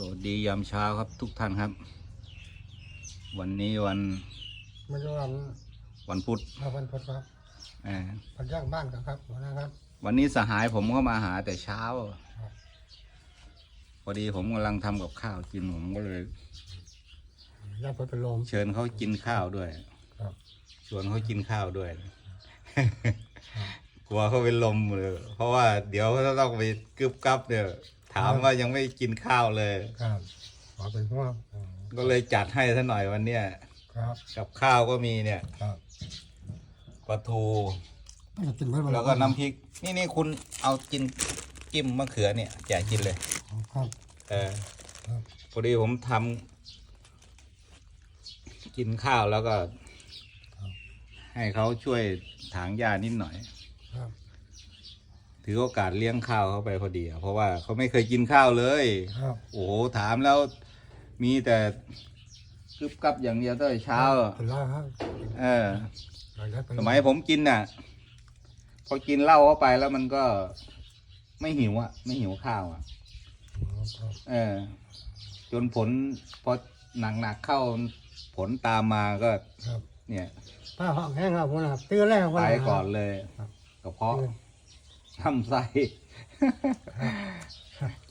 สวัสดียามเช้าครับทุกท่านครับ วันนี้วันมันจะวันวันพุธมาวันพุธครับเอ่อพันย่างบ้านกันครับวันนะครับวันนี้สหายผมเข้ามาหาแต่เช้าครับพอดีผมกำลังทำกับข้าวกินผมก็เลยย่างพุธเป็นลมเชิญเขากินข้าวด้วยครับชวนเขากินข้าวด้วย กลัวเขาเป็นลมเลยเพราะว่าเดี๋ยวเขาต้องไปกึบกับเนี่ยถามว่ายังไม่กินข้าวเลย ครับขอเป็นพวกอืมก็เลยจัดให้ซะหน่อยวันเนี้ยครับ กับข้าวก็มีเนี่ยครับปลาทูไม่จะกินเพื่อนแล้วก็น้ำพริก นี่นี่คุณเอากินจิ้มมะเขือเนี่ยแจกกินเลยครับ เออครับพอดีผมทำกินข้าวแล้วก็ ให้เขาช่วยถางหญ้านิดหน่อยครับ ถือโอกาสเลี้ยงข้าวเขาไปพอดีอะเพราะว่าเขาไม่เคยกินข้าวเลย ครับ โอ้โหถามแล้วมีแต่กึบกับอย่างเดียวตั้งแต่เช้าอะเป็นไรครับเออหลังจากเป็นสมัยผมกินน่ะ พอกินเหล้าเข้าไปแล้วมันก็ไม่หิวอะ ไม่หิวข้าวอะครับเออ จนผลพอหนักๆเข้าผลตามมาก็ ครับ เนี่ยผ้าห้องแห้งครับวันนะครับตื่นแรกวันไปนะครับก่อนเลยครับกระเพาะ ตื่นทำไส้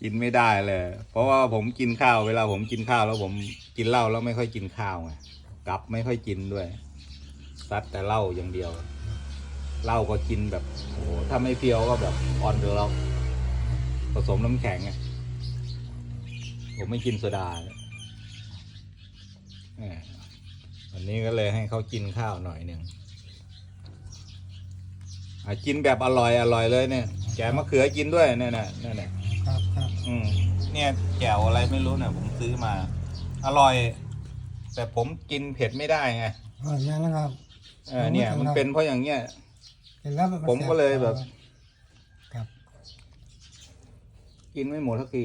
กินไม่ได้เลย เพราะว่าผมกินข้าวเวลาผมกินข้าวแล้วผมกินเหล้าแล้วไม่ค่อยกินข้าวไงกลับไม่ค่อยกินด้วยซัดแต่เหล้าอย่างเดียวเหล้าก็กินแบบโอ้โหถ้าไม่เพียวก็แบบออนเดอร์ล็อกผสมน้ำแข็งไงผมไม่กินโซดาเลยแหมวันนี้ก็เลยให้เขากินข้าวหน่อยหนึ่ง อะกินแบบอร่อยอร่อยเลยเนี่ย แกะมะเขือกินด้วยเนี่ยนะเนี่ยนะครับครับอืมเนี่ยแจ่วอะไรไม่รู้นะผมซื้อมา อร่อย แต่ผมกินเผ็ดไม่ได้ไงเออแม่นะครับเออเนี่ย มันเป็นเพราะอย่างเงี้ยกินแล้วนผมก็เลยแบบ ครับกินไม่หมดทักที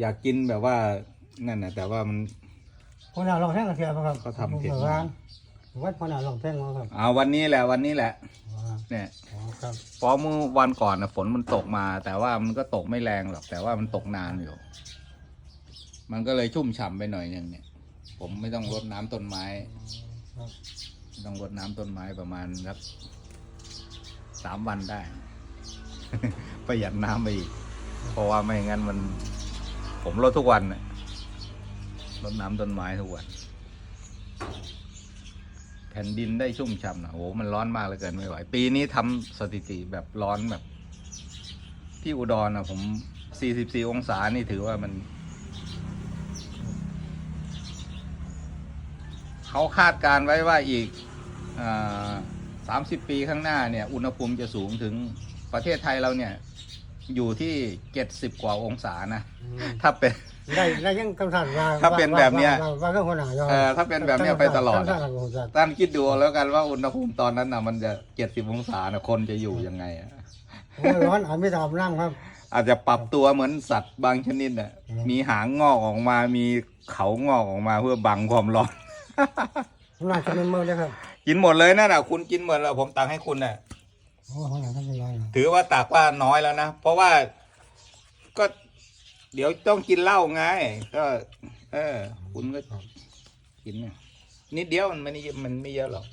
อยากกินแบบว่านั่นนะแต่ว่ามัน คนน่ะลองแท่งกระเทียมครับเขาทำเผ็ดผมว่า วัดคนน่ะลองแท่งมาครับเอาวันนี้แหละวันนี้แหละอ๋อเนี่ยอ๋อครับเพราะเมื่อวันก่อนนะฝนมันตกมา แต่ว่ามันก็ตกไม่แรงหรอกแต่ว่ามันตกนานอยู่ มันก็เลยชุ่มฉ่ำไปหน่อยหนึงเนี่ย ผมไม่ต้องรดน้ำต้นไม้ ครับต้องรดน้ำต้นไม้ประมาณสักสามวันได้ ประหยัดน้ำไปอีก เพราะว่าไม่งั้นมัน ผมรดทุกวันน่ะรดน้ำต้นไม้ทุกวัน แผ่นดินได้ชุ่มฉ่ำนะโอ้โหมันร้อนมากเหลือเกินไม่ไหว ปีนี้ทำสถิติแบบร้อนแบบ ที่อุดรนะผม 44 องศานี่ถือว่ามันเขาคาดการไว้ว่าอีกสามสิบปีข้างหน้าเนี่ย อุณหภูมิจะสูงถึงประเทศไทยเราเนี่ย อยู่ที่เจ็ดสิบกว่าองศานะอืมถ้าเป็น ได้ได้ยังคำสั่งว่าถ้าเป็นแบบเนี้ย ว่าว่าก็คนหนาเออถ้าเป็นแบบเนี้ยไปตลอดคำสั่งของผมจะท่านคิดดูเอาแล้วกันว่าอุณหภูมิตอนนั้นนะมันจะเจ็ดสิบองศานะคนจะอยู่ยังไงอะโอ้ยร้อนอาจไม่ทำนั่งครับ อาจจะปรับตัวเหมือนสัตว์บางชนิดน่ะอืม มีหางงอกออกมา มีเขางอกออกมาเพื่อบังความร้อน น่าจะเป็นมือเลยครับกินหมดเลยนั่นน่ะคุณกินหมดแล้วผมตักให้คุณน่ะ โอ้คนหนาท่านเป็นไรนะถือว่าตักว่าน้อยแล้วนะ เพราะว่าก็ เดี๋ยวต้องกินเหล้าไง ก็ เออ คุณก็กินเนี่ยนิดเดียวมันไม่ได้เยอะมันไม่เยอะหรอก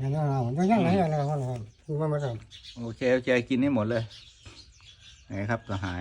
งั้นเรายังยังไงอะไรคนหนาครับคุณว่าม่ทำ โอเค โอเค กินให้หมดเลยไหนครับสหาย